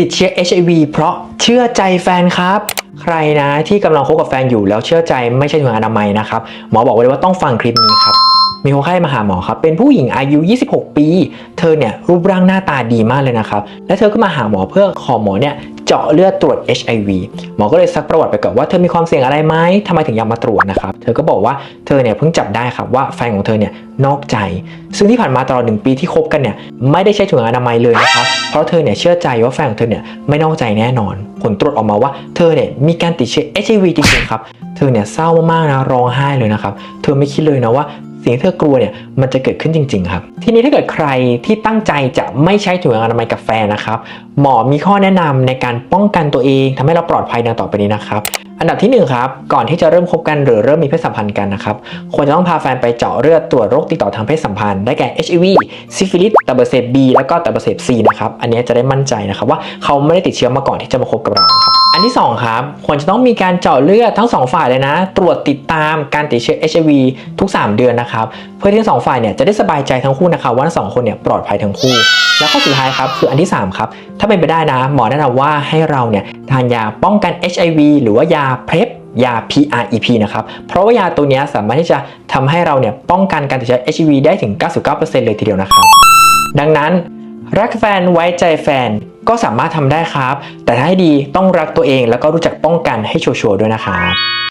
ติดเชื้อ HIV เพราะเชื่อใจแฟนครับ ใครนะที่กำลังคบกับแฟนอยู่แล้วเชื่อใจไม่ใช่ถุงยางอนามัยนะครับหมอบอกไว้เลยว่าต้องฟังคลิปนี้ครับมีคนไข้มาหาหมอครับ เป็นผู้หญิงอายุ 26 ปี เธอเนี่ยรูปร่างหน้าตาดีมากเลยนะครับ และเธอก็มาหาหมอเพื่อขอหมอเนี่ย เจาะเลือดตรวจ HIV หมอก็เลยซักประวัติไปก่อนว่าเธอมีความเสี่ยงอะไรไหมทำไมถึงอยากมาตรวจนะครับ เธอก็บอกว่าเธอเนี่ยเพิ่งจับได้ครับว่าแฟนของเธอเนี่ยนอกใจ ซึ่งที่ผ่านมาตลอดหนึ่งปีที่คบกันเนี่ยไม่ได้ใช้ถุงยางอนามัยเลยนะครับ เพราะเธอเนี่ยเชื่อใจว่าแฟนของเธอเนี่ยไม่นอกใจแน่นอน ผลตรวจออกมาว่าเธอเนี่ยมีการติดเชื้อ HIV จริงๆครับ เธอเนี่ยเศร้ามากๆนะร้องไห้เลยนะครับ เธอไม่คิดเลยนะว่า สิ่งที่เธอกลัวเนี่ยมันจะเกิดขึ้นจริง ๆ ครับ ทีนี้ถ้าเกิดใครที่ตั้งใจจะไม่ใช้ถุงยางอนามัยกับแฟนนะครับ หมอมีข้อแนะนำในการป้องกันตัวเองทำให้เราปลอดภัยดังต่อไปนี้นะครับ อันดับที่หนึ่งครับ ก่อนที่จะเริ่มคบกันหรือเริ่มมีเพศสัมพันธ์กันนะครับ ควรจะต้องพาแฟนไปเจาะเลือดตรวจโรคติดต่อทางเพศสัมพันธ์ ได้แก่ HIV ซิฟิลิสตับเบอร์เซบีแล้วก็ตับเบอร์เซบีนะครับ อันนี้จะได้มั่นใจนะครับว่าเขาไม่ได้ติดเชื้อมาก่อนที่จะมาคบกับเราครับ อันที่สองครับ ควรจะต้องมีการเจาะเลือดทั้งสองฝ่ายเลยนะ ตรวจติดตามการติดเชื้อ HIV ทุก 3 เดือนนะครับ เพื่อที่ทั้งสองฝ่ายเนี่ยจะได้สบายใจทั้งคู่นะครับว่าทั้งสองคนเนี่ยปลอดภัยทั้งคู่ แล้วข้อสุดท้ายครับคืออันที่ 3 ครับ ถ้าเป็นไปได้นะ หมอแนะนำว่าให้เราเนี่ยทานยาป้องกัน HIV หรือว่ายา PrEP ยา PrEP นะครับ เพราะว่ายาตัวนี้สามารถที่จะทำให้เราเนี่ยป้องกันการติดเชื้อ HIV ได้ถึง 99%เลยทีเดียวนะครับ ดังนั้นรักแฟนไว้ใจแฟนก็สามารถทำได้ครับ แต่ถ้าให้ดีต้องรักตัวเองแล้วก็รู้จักป้องกันให้ชัวร์ๆด้วยนะครับ